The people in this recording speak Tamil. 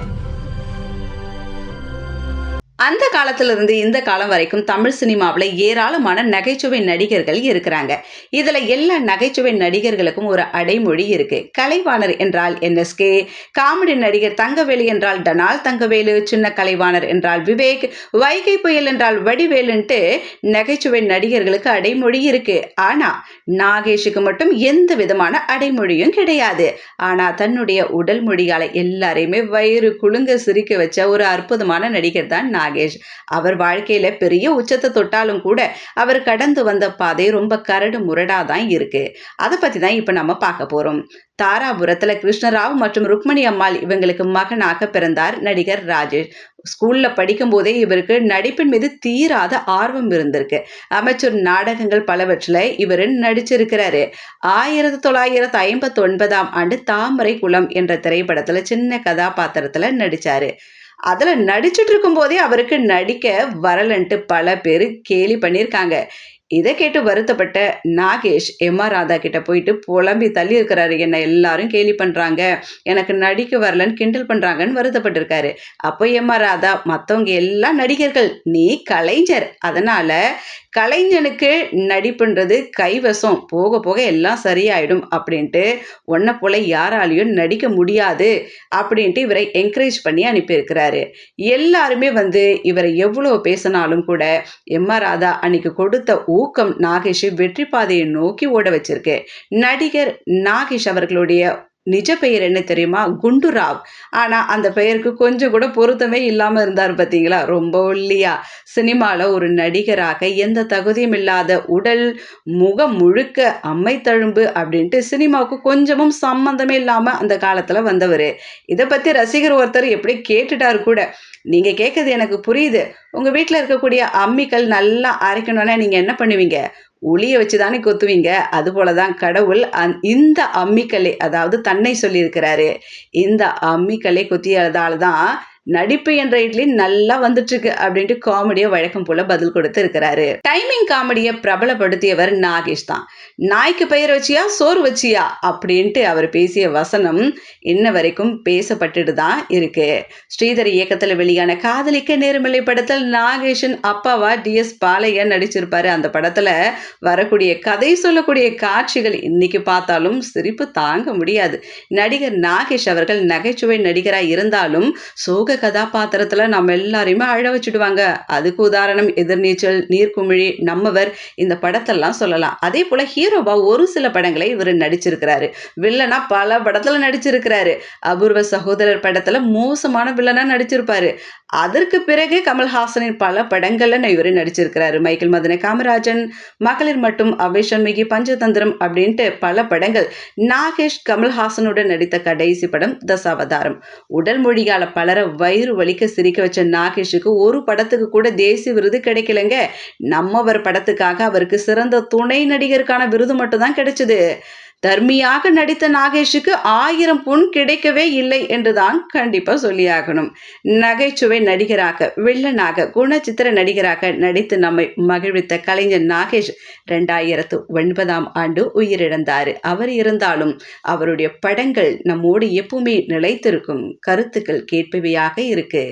Thank you. அந்த காலத்திலிருந்து இந்த காலம் வரைக்கும் தமிழ் சினிமாவில் ஏராளமான நகைச்சுவை நடிகர்கள் இருக்கிறாங்க. இதில் எல்லா நகைச்சுவை நடிகர்களுக்கும் ஒரு அடைமொழி இருக்கு. கலைவாணர் என்றால் என்எஸ்கே காமெடி நடிகர் தங்கவேலு என்றால் டனால் தங்கவேலு சின்ன கலைவாணர் என்றால் விவேக் வைகை புயல் என்றால் வடிவேலுன்ட்டு நகைச்சுவை நடிகர்களுக்கு அடைமொழி இருக்கு. ஆனா நாகேஷுக்கு மட்டும் எந்த விதமான அடைமொழியும் கிடையாது. ஆனா தன்னுடைய உடல் மொழியால எல்லாரையுமே வயிறு குலுங்க சிரிக்க வச்ச ஒரு அற்புதமான நடிகர் தான் நாகேஷ் அவர் வாழ்க்கையில பெரிய உச்சத்தை தொட்டாலும் கூட அவர் கடந்து வந்த பாதை ரொம்ப கரடு முரடா தான் இருக்கு. அதை பத்தி தான் இப்ப நம்ம பார்க்க போறோம். தாராபுரத்துல கிருஷ்ணராவ் மற்றும் ருக்மணி அம்மாள் இவங்களுக்கு மகனாக பிறந்தார் நடிகர் ராஜேஷ். ஸ்கூல்ல படிக்கும் போதே இவருக்கு நடிப்பின் மீது தீராத ஆர்வம் இருந்திருக்கு. அமைச்சர் நாடகங்கள் பலவற்றில் இவர் நடிச்சிருக்கிறாரு. ஆயிரத்தி தொள்ளாயிரத்தி ஐம்பத்தி ஒன்பதாம் ஆண்டு தாமரை குளம் என்ற திரைப்படத்துல சின்ன கதாபாத்திரத்துல நடிச்சாரு. அதில் நடிச்சிட்டு இருக்கும்போதே அவருக்கு நடிக்க வரலன்ட்டு பல பேர் கேலி பண்ணியிருக்காங்க. இதை கேட்டு வருத்தப்பட்ட நாகேஷ் எம். ஆர். ராதா கிட்ட போயிட்டு புலம்பி தள்ளி இருக்கிறாரு. என்ன எல்லாரும் கேலி பண்றாங்க. எனக்கு நடிக்க வரலன்னு கிண்டல் பண்றாங்கன்னு வருத்தப்பட்டிருக்காரு. அப்போ எம். ஆர். ராதா மற்றவங்க எல்லாம் நடிகர்கள் நீ கலைஞர். அதனால கலைஞனுக்கு நடிப்புன்றது கைவசம். போக போக எல்லாம் சரியாயிடும் அப்படின்ட்டு ஒன்றை போல யாராலையும் நடிக்க முடியாது அப்படின்ட்டு இவரை என்கரேஜ் பண்ணி அனுப்பியிருக்கிறாரு. எல்லாருமே வந்து இவரை எவ்வளோ பேசினாலும் கூட எம். ஆர். ராதா அன்னைக்கு கொடுத்த ஊக்கம் நாகேஷை வெற்றி பாதையை நோக்கி ஓட வச்சிருக்கு நடிகர் நாகேஷ் அவர்களுடைய நிஜ பெயர் என்ன தெரியுமா? குண்டுராவ். ஆனால் அந்த பெயருக்கு கொஞ்சம் கூட பொருத்தமே இல்லாமல் இருந்தார் பார்த்தீங்களா ரொம்ப ஒல்லியா. சினிமாவில் ஒரு நடிகராக எந்த தகுதியும் இல்லாத உடல் முகம் முழுக்க அம்மை தழும்பு அப்படின்ட்டு சினிமாவுக்கு கொஞ்சமும் சம்மந்தமே இல்லாமல் அந்த காலத்தில் வந்தவர். இதை பற்றி ரசிகர் ஒருத்தர் எப்படி கேட்டுட்டாரு கூட நீங்கள் கேட்குறது எனக்கு புரியுது. உங்கள் வீட்டில் இருக்கக்கூடிய அம்மிக்கல் நல்லா அரைக்கணும்னா நீங்கள் என்ன பண்ணுவீங்க? ஒளியை வச்சு தானே கொத்துவீங்க? அதுபோல தான் கடவுள் அந் இந்த அம்மிக்கல்லை அதாவது தன்னை சொல்லியிருக்கிறாரு. இந்த அம்மிக்கல்லை கொத்தியதால் தான் நடிப்பு என்ற இட்லி நல்லா வந்துட்டு இருக்கு அப்படின்ட்டு காமெடியை வழக்கம் போல பதில் கொடுத்து இருக்கிறாரு. டைமிங் காமெடியை பிரபலப்படுத்தியவர் நாகேஷ் தான். நாய்க்கு பெயர் வச்சியா சோறு வச்சியா அப்படின்ட்டு அவர் பேசிய வசனம் இன்ன வரைக்கும் பேசப்பட்டுட்டு தான் இருக்கு. ஸ்ரீதர் இயக்கத்தில் வெளியான காதலிக்க நேர்மலை படத்தில் நாகேஷன் அப்பாவா டிஎஸ் பாலையன் நடிச்சிருப்பாரு. அந்த படத்துல வரக்கூடிய கதை சொல்லக்கூடிய காட்சிகள் இன்னைக்கு பார்த்தாலும் சிரிப்பு தாங்க முடியாது. நடிகர் நாகேஷ் அவர்கள் நகைச்சுவை நடிகராக இருந்தாலும் சோக கதாபாத்திரத்துல நம்ம எல்லாரையுமே அழ வச்சுடுவாங்க. அதுக்கு உதாரணம் எதிர்நீச்சல் நீர்க்குமிழி நம்மவர் இந்த படத்தெல்லாம் சொல்லலாம். அதே போல ஹீரோவா ஒரு சில படங்களை இவர் நடிச்சிருக்கிறாரு. வில்லனா பல படத்துல நடிச்சிருக்கிறாரு. அபூர்வ சகோதரர் படத்துல மோசமான வில்லனா நடிச்சிருப்பாரு. அதற்கு பிறகு கமல்ஹாசனின் பல படங்கள்ல இவர் நடிச்சிருக்கிறாரு. மைக்கேல் மதன காமராஜன் மகளிர் மட்டும் அவேஷன்மிகி பஞ்சதந்திரம் அப்படின்ட்டு பல படங்கள். நாகேஷ் கமல்ஹாசனுடன் நடித்த கடைசி படம் தசாவதாரம். உடல் மொழியால பலரை வயிறு வலிக்க சிரிக்க வச்ச நாகேஷுக்கு ஒரு படத்துக்கு கூட தேசிய விருது கிடைக்கலங்க. நம்மவர் படத்துக்காக அவருக்கு சிறந்த துணை நடிகருக்கான விருது மட்டும்தான் கிடைச்சது. தர்மியாக நடித்த நாகேஷுக்கு ஆயிரம் பொன் கிடைக்கவே இல்லை என்றுதான் கண்டிப்பா சொல்லியாகணும். நகைச்சுவை நடிகராக வில்லனாக குணச்சித்திர நடிகராக நடித்து நம்மை மகிழ்வித்த கலைஞர் நாகேஷ் ரெண்டாயிரத்து ஒன்பதாம் ஆண்டு உயிரிழந்தார். அவர் இருந்தாலும் அவருடைய படங்கள் நம்மோடு எப்பவுமே நிலைத்திருக்கும் கருத்துக்கள் கேட்பவையாக இருக்கு.